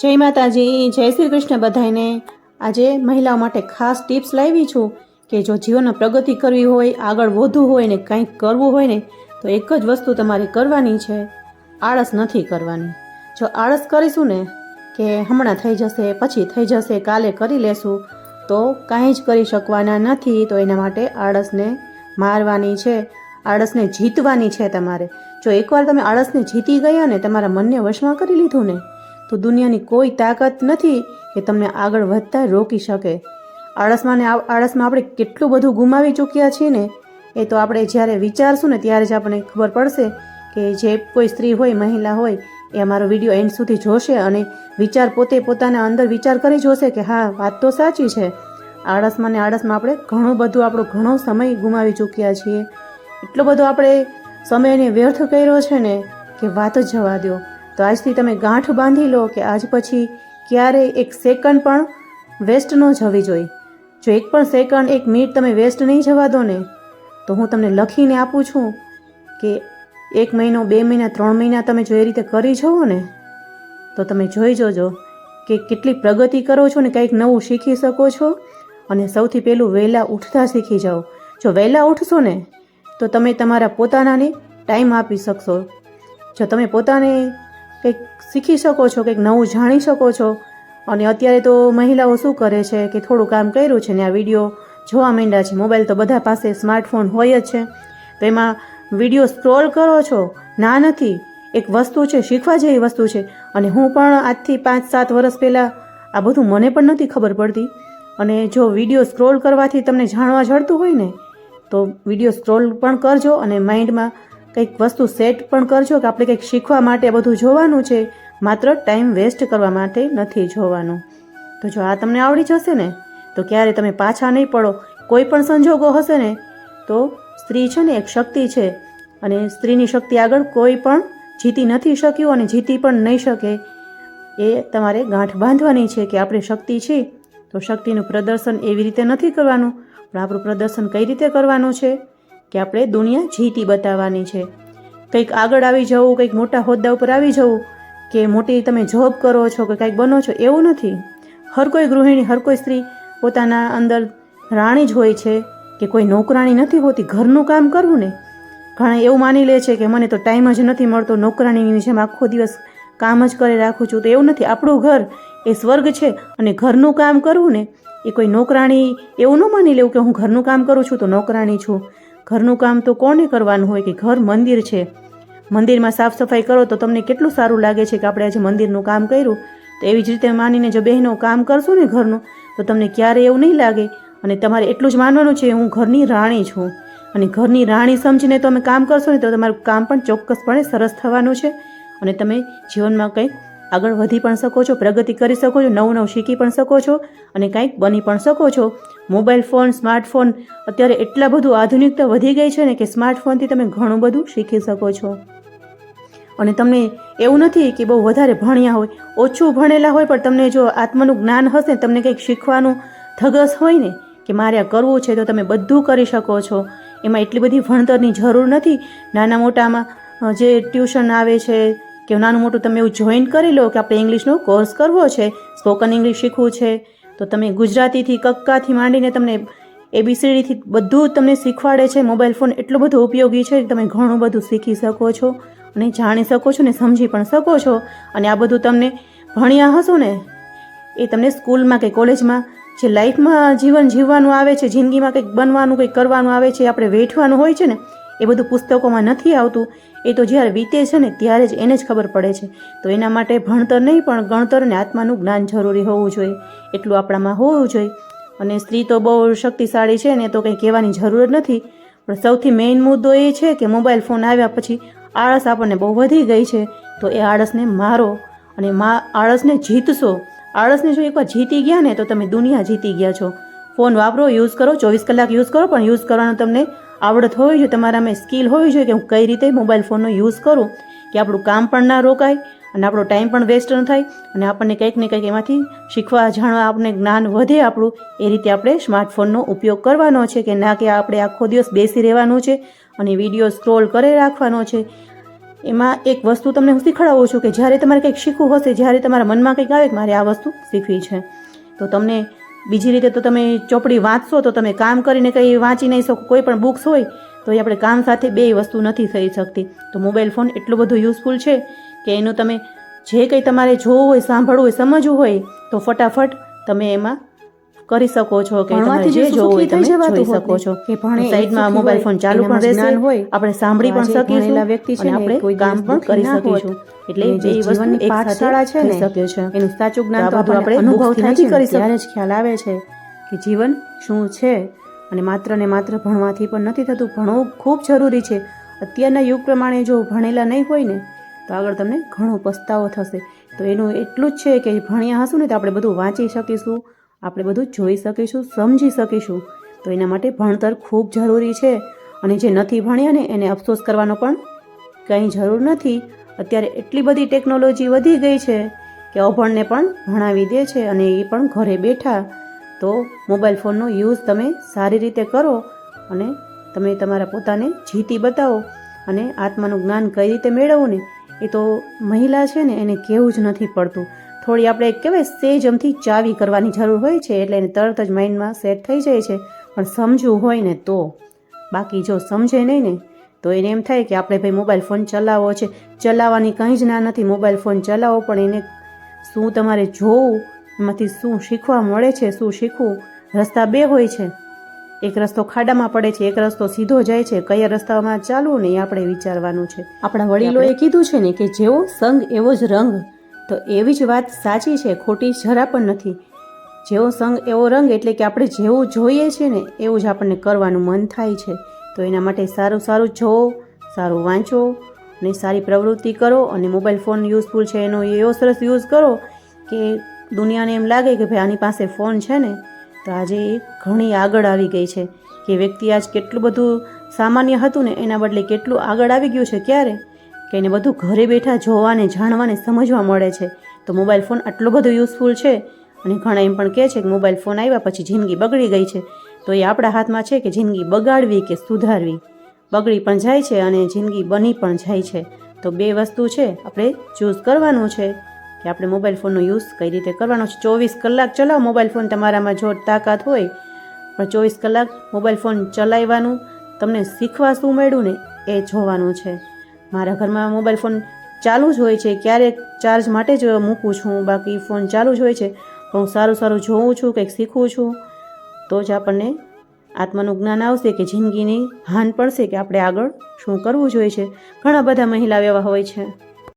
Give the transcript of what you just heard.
જય માતાજી, જય શ્રી કૃષ્ણ બધાને આજે મહિલાઓ માટે ખાસ ટિપ્સ લાવી છું કે જો જીવનમાં પ્રગતિ કરવી હોય, આગળ વધવું હોય ને કંઈક કરવું હોય ને, તો એક જ વસ્તુ તમારે કરવાની છે. આળસ નથી કરવાની. જો આળસ કરીશું ને કે હમણાં થઈ જશે, પછી થઈ જશે, કાલે કરી લેશું, તો કાંઈ જ કરી શકવાના નથી. તો એના માટે આળસને મારવાની છે, આળસને જીતવાની છે તમારે. જો એકવાર તમે આળસને જીતી ગયા ને તમારા મનને વશમાં કરી લીધું ને તો દુનિયાની કોઈ તાકાત નથી કે તમને આગળ વધતા રોકી શકે. આળસમાં ને આળસમાં આપણે કેટલું બધું ગુમાવી ચૂક્યા છીએ ને, એ તો આપણે જ્યારે વિચારશું ને ત્યારે જ આપણને ખબર પડશે કે જે કોઈ સ્ત્રી હોય, મહિલા હોય, એ અમારો વીડિયો એન્ડ સુધી જોશે અને વિચાર પોતે પોતાના અંદર વિચાર કરી જોશે કે હા, વાત તો સાચી છે. આળસમાં ને આળસમાં આપણે ઘણું બધું, આપણો ઘણો સમય ગુમાવી ચૂક્યા છીએ. એટલો બધો આપણે સમયને વ્યર્થ કર્યો છે ને કે વાત જ જવા દો તો આજથી તમે ગાંઠ બાંધી લો કે આજ પછી ક્યારેય એક સેકન્ડ પણ વેસ્ટ ન જવી જોઈએ. જો એક પણ સેકન્ડ, એક મિનિટ તમે વેસ્ટ નહીં જવા દો ને, તો હું તમને લખીને આપું છું કે એક મહિનો, બે મહિના, ત્રણ મહિના તમે જો એ રીતે કરી જવો ને, તો તમે જોઈ જોજો કે કેટલી પ્રગતિ કરો છો ને કંઈક નવું શીખી શકો છો. અને સૌથી પહેલું વહેલા ઉઠતા શીખી જાઓ. જો વહેલા ઉઠશો ને, તો તમે તમારા પોતાનાને ટાઈમ આપી શકશો. જો તમે પોતાને કંઈક શીખી શકો છો, કંઈક નવું જાણી શકો છો. અને અત્યારે તો મહિલાઓ શું કરે છે કે થોડું કામ કર્યું છે ને આ વીડિયો જોવા માંડ્યા છે. મોબાઈલ તો બધા પાસે સ્માર્ટફોન હોય જ છે. તો એમાં વીડિયો સ્ક્રોલ કરો છો, ના નથી. એક વસ્તુ છે, શીખવા જેવી વસ્તુ છે. અને હું પણ આજથી પાંચ સાત વર્ષ પહેલાં આ બધું મને પણ નથી ખબર પડતી. અને જો વીડિયો સ્ક્રોલ કરવાથી તમને જાણવા જડતું હોય ને, તો વીડિયો સ્ક્રોલ પણ કરજો અને માઇન્ડમાં કંઈક વસ્તુ સેટ પણ કરજો કે આપણે કંઈક શીખવા માટે બધું જોવાનું છે, માત્ર ટાઈમ વેસ્ટ કરવા માટે નથી જોવાનું. તો જો આ તમને આવડી જશે ને, તો ક્યારે તમે પાછા નહીં પડો, કોઈ પણ સંજોગો હશે ને, તો સ્ત્રી છે ને એક શક્તિ છે અને સ્ત્રીની શક્તિ આગળ કોઈ પણ જીતી નથી શક્યું અને જીતી પણ નહીં શકે. એ તમારે ગાંઠ બાંધવાની છે કે આપણે શક્તિ છે તો શક્તિનું પ્રદર્શન એવી રીતે નથી કરવાનું, પણ આપણું પ્રદર્શન કઈ રીતે કરવાનું છે? કે આપણે દુનિયા જીતી બતાવવાની છે. કંઈક આગળ આવી જવું, કંઈક મોટા હોદ્દા ઉપર આવી જવું, કે મોટી તમે જોબ કરો છો કે કંઈક બનો છો, એવું નથી. હર કોઈ ગૃહિણી, હર કોઈ સ્ત્રી પોતાના અંદર રાણી જ હોય છે કે કોઈ નોકરાણી નથી હોતી, ઘરનું કામ કરવું ને. ઘણા એવું માની લે છે કે મને તો ટાઈમ જ નથી મળતો, નોકરાણીની જેમ આખો દિવસ કામ જ કરી રાખું છું, તો એવું નથી. આપણું ઘર એ સ્વર્ગ છે અને ઘરનું કામ કરવું ને, એ કોઈ નોકરાણી એવું ન માની લેવું કે હું ઘરનું કામ કરું છું તો નોકરાણી છું. ઘરનું કામ તો કોને કરવાનું હોય કે ઘર મંદિર છે? મંદિરમાં સાફ સફાઈ કરો તો તમને કેટલું સારું લાગે છે કે આપણે આજે મંદિરનું કામ કર્યું? તો એવી જ રીતે માનીને જો બહેનો કામ કરશો ને ઘરનું, તો તમને ક્યારેય એવું નહીં લાગે? અને તમારે એટલું જ માનવાનું છે, હું ઘરની રાણી છું. અને ઘરની રાણી સમજીને તમે કામ કરશો ને તો તમારું કામ પણ ચોક્કસપણે સરસ થવાનું છે. અને તમે જીવનમાં કંઈક આગળ વધી પણ શકો છો, પ્રગતિ કરી શકો છો નવું નવું શીખી પણ શકો છો અને કંઈક બની પણ શકો છો. મોબાઈલ ફોન, સ્માર્ટફોન, અત્યારે એટલા બધું આધુનિકતા વધી ગઈ છે ને કે સ્માર્ટફોનથી તમે ઘણું બધું શીખી શકો છો. અને તમને એવું નથી કે બહુ વધારે ભણ્યા હોય, ઓછું ભણેલા હોય, પણ તમને જો આત્માનું જ્ઞાન હશે તમને કંઈક શીખવાનું ધગસ હોય ને કે મારે આ કરવું છે તો તમે બધું કરી શકો છો. એમાં એટલી બધી ભણતરની જરૂર નથી. નાના મોટામાં જે ટ્યુશન આવે છે કે નાનું મોટું તમે એવું જોઈન કરી લો કે આપણે ઇંગ્લિશનો કોર્સ કરવો છે સ્પોકન ઇંગ્લિશ શીખવું છે. તો તમે ગુજરાતીથી કક્કાથી માંડીને તમને એબીસીડીથી બધું તમને શીખવાડે છે. મોબાઈલ ફોન એટલો બધો ઉપયોગી છે કે તમે ઘણું બધું શીખી શકો છો અને જાણી શકો છો ને સમજી પણ શકો છો. અને આ બધું તમને ભણ્યા હશો ને, એ તમને સ્કૂલમાં કે કોલેજમાં જે લાઈફમાં જીવન જીવવાનું આવે છે, જિંદગીમાં કંઈક બનવાનું, કંઈક કરવાનું આવે છે, આપણે વેઠવાનું હોય છે ને એ બધું પુસ્તકોમાં નથી આવતું. એ તો જ્યારે વીતે છે ને ત્યારે જ એને જ ખબર પડે છે. તો એના માટે ભણતર નહીં, પણ ગણતર અને આત્માનું જ્ઞાન જરૂરી હોવું જોઈએ. એટલું આપણામાં હોવું જોઈએ. અને સ્ત્રી તો બહુ શક્તિશાળી છે ને તો કંઈ કહેવાની જરૂર જ નથી. પણ સૌથી મેઇન મુદ્દો એ છે કે મોબાઈલ ફોન આવ્યા પછી આળસ આપણને બહુ વધી ગઈ છે. તો એ આળસને મારો અને મા આળસને જીતશો. આળસને જો એકવાર જીતી ગયા ને તો તમે દુનિયા જીતી ગયા છો. ફોન વાપરો, યુઝ કરો, ચોવીસ કલાક યુઝ કરો, પણ યુઝ કરવાનો તમને આવડત હોવી જોઈએ તમારામાં સ્કિલ હોવી જોઈએ કે હું કઈ રીતે મોબાઈલ ફોનનો યુઝ કરું, કે આપણું કામ પણ ના રોકાય અને આપણો ટાઈમ પણ વેસ્ટ ન થાય અને આપણને કંઈક ને કંઈક એમાંથી શીખવા, જાણવા, આપણને જ્ઞાન વધે આપણું, એ રીતે આપણે સ્માર્ટફોનનો ઉપયોગ કરવાનો છે કે ના કે આપણે આખો દિવસ બેસી રહેવાનું છે અને વીડિયો સ્ક્રોલ કરે રાખવાનો છે. એમાં એક વસ્તુ તમને હું શીખવાડું છું કે જ્યારે તમારે કંઈક શીખવું હશે, જ્યારે તમારા મનમાં કંઈક આવે કે મારે આ વસ્તુ શીખવી છે, તો તમને બીજી રીતે તો તમે ચોપડી વાંચશો, તો તમે કામ કરીને કંઈ વાંચી નહીં શકો. કોઈ પણ બુક્સ હોય તો એ આપણે કામ સાથે બે વસ્તુ નથી થઈ શકતી. તો મોબાઈલ ફોન એટલું બધું યુઝફુલ છે કે એનું તમે જે કંઈ તમારે જોવું હોય, સાંભળવું હોય, સમજવું હોય, તો ફટાફટ તમે એમાં કરી શકો છો કે તમે જે જોવું હોય તમે જોઈ શકો છો. સાઈડમાં મોબાઈલ ફોન ચાલુ પણ રહેશે હોય, આપણે સાંભળી પણ શકીશું વ્યક્તિ છે આપણે કોઈ કામ પણ કરી શકીશું. એટલે જે વસ્તુ એક પાઠશાળા છે ને, શકે છે એનું સાચું જ્ઞાન તો આપણે અનુભવ નથી કરી. ત્યારે જ ખ્યાલ આવે છે કે જીવન શું છે અને માત્ર ને માત્ર ભણવાથી પણ નથી થતું. ભણવું ખૂબ જરૂરી છે. અત્યારના યુગ પ્રમાણે જો ભણેલા નહીં હોય ને તો આગળ તમને ઘણો પસ્તાવો થશે. તો એનું એટલું જ છે કે ભણ્યા હશું ને તો આપણે બધું વાંચી શકીશું આપણે બધું જોઈ શકીશું, સમજી શકીશું. તો એના માટે ભણતર ખૂબ જરૂરી છે. અને જે નથી ભણ્યા ને એને અફસોસ કરવાનો પણ કંઈ જરૂર નથી. અત્યારે એટલી બધી ટેકનોલોજી વધી ગઈ છે કે અભણને પણ ભણાવી દે છે અને એ પણ ઘરે બેઠા. તો મોબાઈલ ફોનનો યુઝ તમે સારી રીતે કરો અને તમે તમારા પોતાને જીતી બતાવો. અને આત્માનું જ્ઞાન કઈ રીતે મેળવવું ને એ તો મહિલા છે ને એને કહેવું જ નથી પડતું. થોડી આપણે કહેવાય સેજ અમથી ચાવી કરવાની જરૂર હોય છે એટલે એને તરત જ માઇન્ડમાં સેટ થઈ જાય છે. પણ સમજવું હોય ને તો. બાકી જો સમજે નહીં ને તો એને એમ થાય કે આપણે ભાઈ મોબાઈલ ફોન ચલાવવો છે. ચલાવવાની કંઈ જ ના નથી મોબાઈલ ફોન ચલાવો પણ એને શું તમારે જોવું એમાંથી શું શીખવા મળે છે શું શીખવું? રસ્તા બે હોય છે. એક રસ્તો ખાડામાં પડે છે એક રસ્તો સીધો જાય છે. કયા રસ્તામાં ચાલવું ને એ આપણે વિચારવાનું છે. આપણા વડીલોએ કીધું છે ને કે જેવો સંગ એવો જ રંગ. તો એવી જ વાત સાચી છે, ખોટી જરા પણ નથી. જેવો સંગ એવો રંગ એટલે કે આપણે જેવું જોઈએ છે ને, એવું જ આપણને કરવાનું મન થાય છે. તો એના માટે સારું સારું જોવો, સારું વાંચો અને સારી પ્રવૃત્તિ કરો અને મોબાઈલ ફોન યુઝફુલ છે એનો એવો સરસ યુઝ કરો કે દુનિયાને એમ લાગે કે ભાઈ આની પાસે ફોન છે ને, તો આજે એ ઘણી આગળ આવી ગઈ છે. કે વ્યક્તિ આજ કેટલું બધું સામાન્ય હતું ને, એના બદલે કેટલું આગળ આવી ગયું છે, ક્યારે? કે એને બધું ઘરે બેઠા જોવાને, જાણવાને, સમજવા મળે છે. તો મોબાઈલ ફોન આટલો બધો યુઝફુલ છે અને ઘણા એમ પણ કહે છે કે મોબાઈલ ફોન આવ્યા પછી જિંદગી બગડી ગઈ છે. તો એ આપણા હાથમાં છે કે જિંદગી બગાડવી કે સુધારવી. બગડી પણ જાય છે અને જિંદગી બની પણ જાય છે. તો બે વસ્તુ છે આપણે ચૂઝ કરવાનું છે કે આપણે મોબાઈલ ફોનનો યુઝ કઈ રીતે કરવાનો છે. ચોવીસ કલાક ચલાવો, મોબાઈલ ફોન તમારામાં જો તાકાત હોય, પણ ચોવીસ કલાક મોબાઈલ ફોન ચલાવવાનું, તમને શીખવા શું મળ્યું ને એ જોવાનું છે. મારા ઘરમાં મોબાઈલ ફોન ચાલુ જ હોય છે. ક્યારેક ચાર્જ માટે જ મૂકું છું. બાકી ફોન ચાલુ જ હોય છે. પણ હું સારું સારું જોઉં છું, કંઈક શીખું છું. તો જ આપણને આત્માનું જ્ઞાન આવશે કે જિંદગીની હાન પડશે કે આપણે આગળ શું કરવું જોઈએ છે. ઘણા બધા મહિલા એવા હોય છે.